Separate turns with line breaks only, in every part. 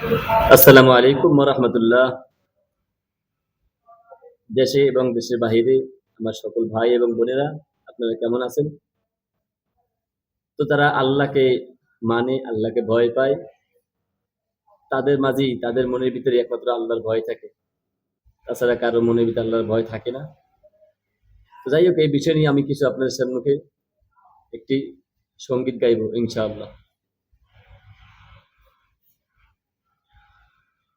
আসসালামু আলাইকুম রহমতুল্লাহ দেশে এবং দেশের বাহিরে আমার সকল ভাই এবং বোনেরা, আপনারা কেমন আছেন? তো তারা আল্লাহকে মানে আল্লাহকে ভয় পায়। তাদের মাঝেই, তাদের মনের ভিতরে একমাত্র আল্লাহর ভয় থাকে। তাছাড়া কারও মনের ভিতরে আল্লাহর ভয় থাকে না। তো যাই হোক, এই বিষয় নিয়ে আমি কিছু আপনাদের সম্মুখে একটি সংগীত গাইব, ইনশাআল্লাহ।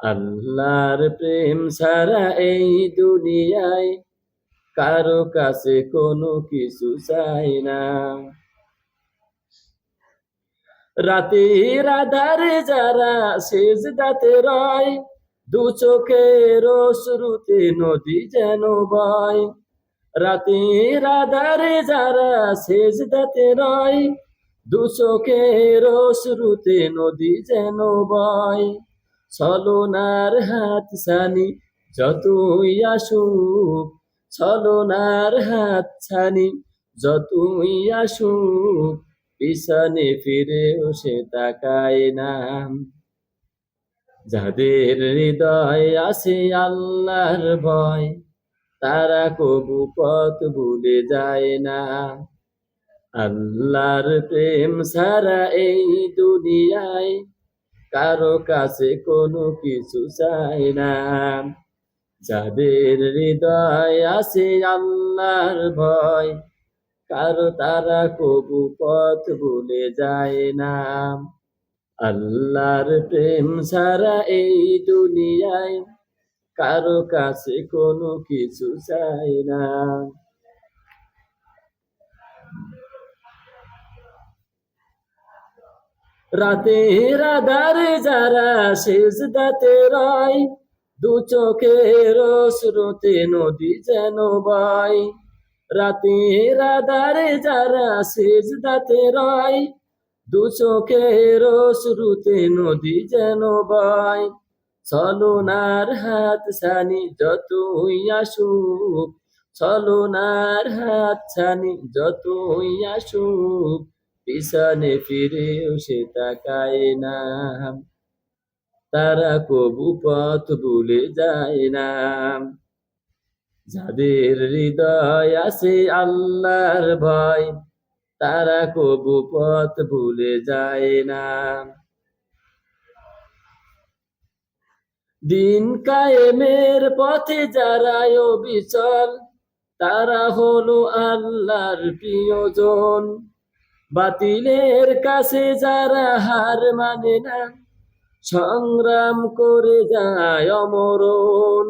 আল্লাহর প্রেম ছাড়া এই দুনিয়ায় কারও কাছে কোনো কিছু চাই না। রাতের আধারে যারা শেষ দাতে রয়, দু চোখের শুরুতে নদী যেন বয়। রাতের আধারে যারা শেষ দাতে রয়, দু চোখের শুরুতে নদী যেন বয়। ছলনার হাত ছানি, যতই আসুক। ছলনার হাত ছানি, যতই আসুক। পিছনে ফিরেও সে তাকায় না। যাদের হৃদয় আছে আল্লাহর ভয়, তারা কবু পথ ভুলে যায় না। আল্লাহর প্রেম সারা এই দুনিয়ায় কারও কাছে কোনো কিছু চাই না। যাদের হৃদয় আছে আল্লাহর ভয়, কারও তারা কবু পথ ভুলে যায় না। আল্লাহর প্রেম ছাড়া এই দুনিয়ায় কারও কাছে কোনো কিছু চাই না। রাতের আধারে যারা শেষ দাতে রয়, দু চোখের স্রোতে নদী যেন বয়। রাতের আধারে যারা শেষ দাতে রয়, দু চোখের স্রোতে নদী যেন বয়। ছলনার হাত ছানি যতই আসুক ছলনার হাত ছানি যতই আসুক পিছনে ফিরেও সে তাকায় না। তারা কবু পথ ভুলে যায় না। যাদের হৃদয় আছে আল্লাহর ভয়, তারা কবু পথ ভুলে যায় না। দিন কায়েমের পথে যারা অবিচল, তারা হলো আল্লাহর প্রিয়জন। বাতিলের কাছে যারা হার মানে না, সংগ্রাম করে যায় অমরণ।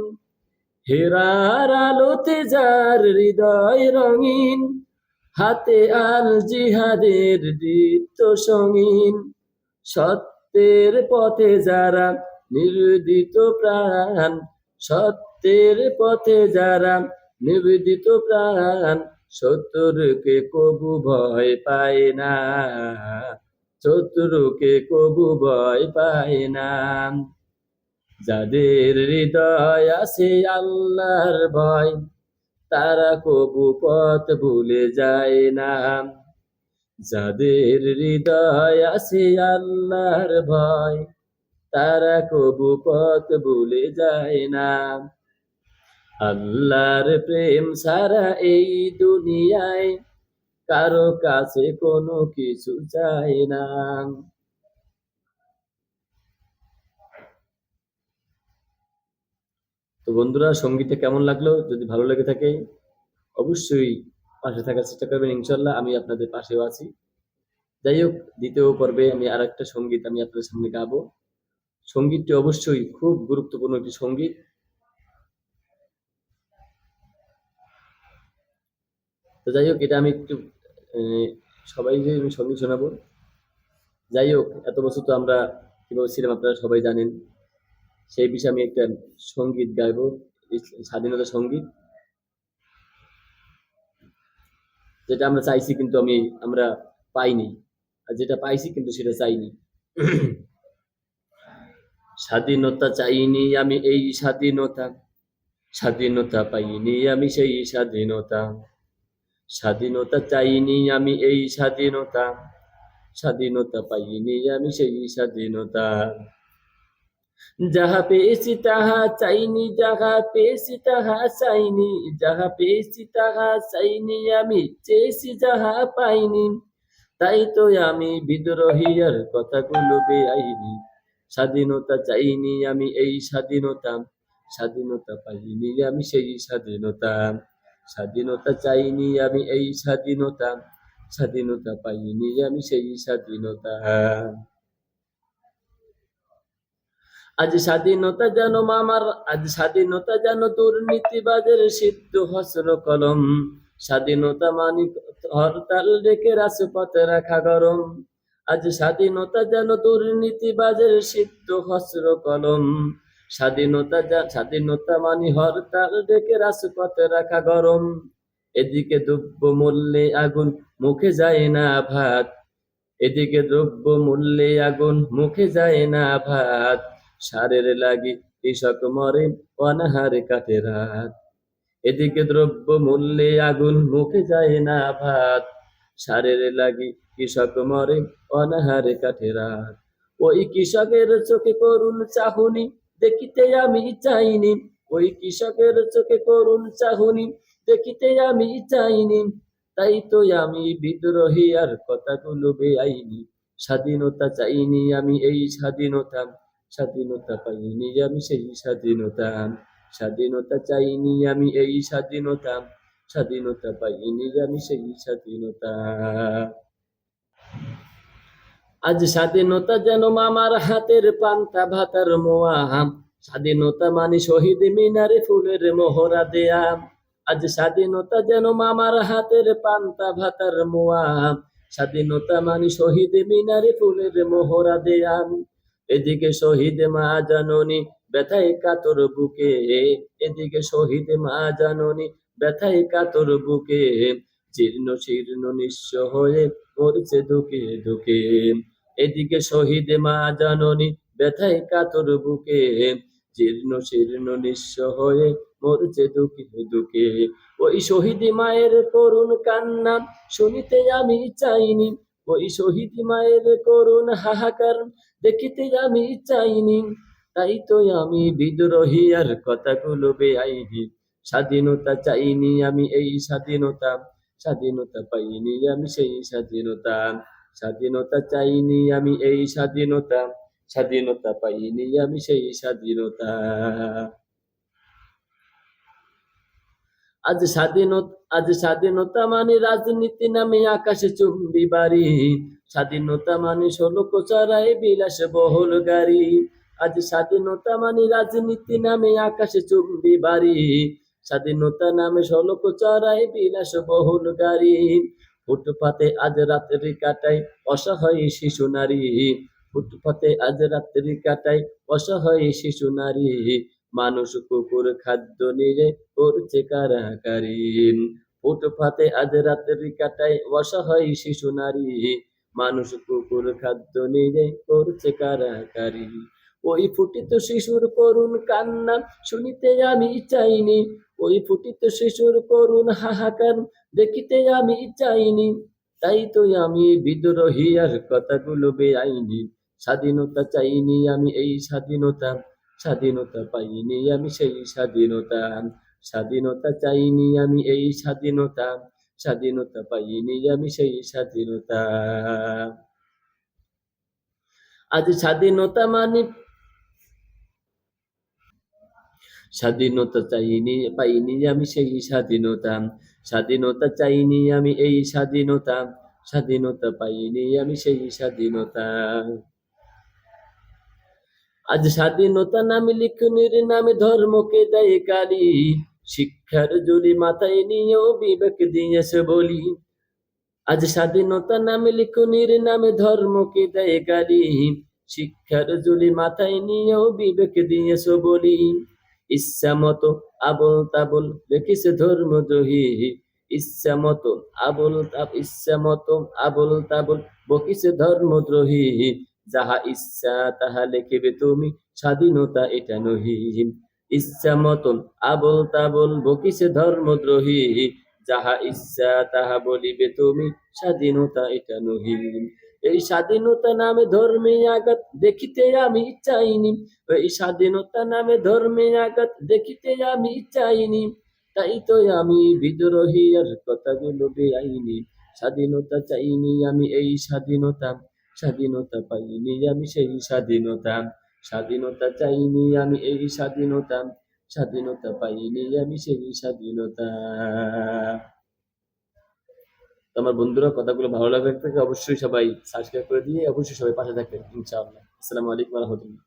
হেরার আলোতে যার হৃদয় রঙিন, হাতে আল জিহাদের দীপ্ত সঙ্গীন। সত্যের পথে যারা নিবেদিত প্রাণ, সত্যের পথে যারা নিবেদিত প্রাণ শত্রুকে কবু ভয় পায় না। শত্রুকে কবু ভয় পায় না। যাদের হৃদয় আছে আল্লাহর ভয়, তারা কবু পথ ভুলে যায় না। যাদের হৃদয় আছে আল্লাহর ভয়, তারা কবু পথ ভুলে যায় না। আল্লাহর প্রেম ছাড়া এই দুনিয়ায় কারও কাছে কোনো কিছু চাই না। তো বন্ধুরা সঙ্গীতটা কেমন লাগল? যদি ভালো লেগে থাকে, অবশ্যই পাশে থাকার চেষ্টা করবেন ইনশাল্লাহ আমি আপনাদের পাশেও আছি। যাই হোক, দ্বিতীয় পর্বে আমি আর একটা সংগীত আমি আপনাদের সামনে গাবো। সঙ্গীতটি অবশ্যই খুব গুরুত্বপূর্ণ একটি সংগীত। তো যাই হোক, এটা আমি একটু সবাইকে আমি সংগীত শোনাবো। যাই হোক, এত বছর তো আমরা কীভাবে ছিলাম আপনারা সবাই জানেন। সেই বিষয়ে আমি একটা সংগীত গাইবো স্বাধীনতা সংগীত। যেটা আমরা চাইছি কিন্তু আমি, আমরা পাইনি। আর যেটা পাইছি কিন্তু সেটা চাইনি। স্বাধীনতা চাইনি আমি এই স্বাধীনতা স্বাধীনতা পাইনি আমি সেই স্বাধীনতা। স্বাধীনতা চাইনি আমি এই স্বাধীনতা। স্বাধীনতা পাইনি আমি সেই স্বাধীনতা। যাহা পেয়েছি তাহা চাইনি, যাহা পেয়েছি তাহা চাইনি, যাহা পেয়েছি তাহা চাইনি আমি চেয়েছি যাহা পাইনি, তাই তো আমি বিদ্রোহী আর কথাগুলো বেআইনি। স্বাধীনতা চাইনি আমি এই স্বাধীনতা স্বাধীনতা পাইনি আমি সেই স্বাধীনতা। স্বাধীনতা চাইনি আমি এই স্বাধীনতা স্বাধীনতা পাইনি আমি সেই স্বাধীনতা। আজ স্বাধীনতা যেন মামার, আজ স্বাধীনতা যেন দুর্নীতিবাজের সিদ্ধ হসর কলম। স্বাধীনতা মানি হরতাল ডেকে রাজপথে রাখা গরম। আজ স্বাধীনতা যেন দুর্নীতিবাজের সিদ্ধ হসর কলম। স্বাধীনতা স্বাধীনতা মানি হরতাল ডেকে রাজপথে রাখা গরম। এদিকে দ্রব্য মূল্যে আগুন, মুখে যায় না ভাত এদিকে দ্রব্য মূল্যে আগুন, মুখে যায় না ভাত সারের লাগি কৃষক মরে, অনাহারে কাটে রাত। এদিকে দ্রব্য মূল্যে আগুন, মুখে যায় না ভাত সারের লাগি কৃষক মরে, অনাহারে কাটে রাত। ওই কৃষকের চোখে করুন চাহুনি দেখিতে আমি চাইনি, ওই কৃষকের চোখে করুণ চাহুনি। দেখিতে আমি চাইনি, তাই তো আমি বিদ্রোহী আর কথাগুলো বেআইনি। স্বাধীনতা চাইনি আমি এই স্বাধীনতা স্বাধীনতা পাইনি আমি সেই স্বাধীনতা। স্বাধীনতা চাইনি আমি এই স্বাধীনতা স্বাধীনতা পাইনি আমি সেই স্বাধীনতা। আজ স্বাধীনতা যেন মামার হাতের পান্তা ভাতার মোয়া স্বাধীনতা মানে শহীদ মিনারে ফুলের মোহরা দেয়া আজ স্বাধীনতা যেন মামার হাতের পান্তা ভাতার মোয়া স্বাধীনতা মানে শহীদ মিনারে ফুলের মোহরা দেয়া এদিকে শহীদ মা জাননী ব্যথায় কাতর বুকে। এদিকে শহীদ মা জাননী ব্যথায় কাতর বুকে। জীর্ণ শীর্ণ নিঃস্ব হয়ে মরছে দুকে দুকে এদিকে শহীদ মা জাননী ব্যথায় কাতর বুকে। জীর্ণ শীর্ণ নিঃস্ব হয়ে মরছে দুকে দুকে ওই শহীদ মায়ের করুণ কান্না শুনিতে আমি চাইনি। ওই শহীদ মায়ের করুণ হাহাকার দেখিতে আমি চাইনি। তাই তো আমি বিদ্রোহী আর কথাগুলো বেআইনি। স্বাধীনতা চাইনি আমি এই স্বাধীনতা। স্বাধীনতা পাইনি আমি সেই স্বাধীনতা। স্বাধীনতা চাইনি আমি এই স্বাধীনতা স্বাধীনতা পাইনি আমি সেই স্বাধীনতা। আজ স্বাধীনতা আজ স্বাধীনতা মানে রাজনীতি নামে আকাশে চুম্বি বাড়ি। স্বাধীনতা মানে ষোলো কোচারায় বিলাস বহুল গাড়ি। আজ স্বাধীনতা মানে রাজনীতি নামে আকাশে চুম্বি বাড়ি। স্বাধীনতা নামে ষোলো কোচারায় বিলাস বহুল গাড়ি। ফুটপাতে আজ রাত্রি কাটায় অসহায় শিশু নারী। ফুটপাতে আজ রাত্রি কাটায় অসহায় শিশু নারী। মানুষ কুকুর খাদ্য নিয়ে করছে কারাকারি। ফুটপাতে আজ রাত্রি কাটায় অসহায় শিশু নারী। মানুষ কুকুর খাদ্য নিয়ে করছে কারাকারি। ওই ফুটিত শিশুর করুণ কান্না শুনিতে আমি চাইনি। ওই ফুটিত শিশুর করুণ হাহাকার দেখিতে আমি চাইনি তাই তো আমি বিদ্রোহী আর কথাগুলো বেআইনি। স্বাধীনতা চাইনি আমি এই স্বাধীনতা স্বাধীনতা পাইনি আমি সেই স্বাধীনতা। স্বাধীনতা চাইনি আমি এই স্বাধীনতা স্বাধীনতা পাইনি আমি সেই স্বাধীনতা। আজ স্বাধীনতা মানে স্বাধীনতা চাইনি, পাইনি আমি সেই স্বাধীনতা। স্বাধীনতা চাইনি আমি এই স্বাধীনতা স্বাধীনতা পাইনি আমি সেই স্বাধীনতা। আজ স্বাধীনতা নামে লিখনির নামে ধর্মকে দেয় কালি, শিক্ষার জুলি মাথায় নিয়েও বিবেক দিয়েছে বলি। আজ স্বাধীনতা নামে লিখনির নামে ধর্মকে দেয় গালি শিক্ষার জুলি মাথায় নিয়েও বিবেক দিয়েছ বলি। ইচ্ছা মতো আবল তাবল রেখেছে ধর্মদ্রোহী ইচ্ছা মতো আবল তাব ইচ্ছা মতো আবল তাবল বকিছে ধর্মদ্রোহী যাহা ইচ্ছা তাহা লিখিবে তুমি, স্বাধীনতা এটা নহি ইচ্ছা মতন আবল তাবল বকিছে ধর্মদ্রোহী যাহা ইচ্ছা তাহা বলিবে তুমি, স্বাধীনতা এটা নহি এই স্বাধীনতা নামে ধর্মে আঘাত দেখিতে আমি চাইনি। এই স্বাধীনতা নামে ধর্মে আঘাত দেখিতে আমি চাইনি। তাই তো আমি বিদ্রোহী আর কথাগুলো বেআইনি। স্বাধীনতা চাইনি আমি এই স্বাধীনতা। স্বাধীনতা পাইনি আমি সেই স্বাধীনতা। স্বাধীনতা চাইনি আমি এই স্বাধীনতা। স্বাধীনতা পাইনি আমি সেই স্বাধীনতা। তো আমার বন্ধুরা কথাগুলো ভালো লাগলে অবশ্যই সবাই সাবস্ক্রাইব করে দিয়ে অবশ্যই সবাই পাশে থাকবেন, ইনশাআল্লাহ। আসসালামু আলাইকুম রহমতুল্লাহ।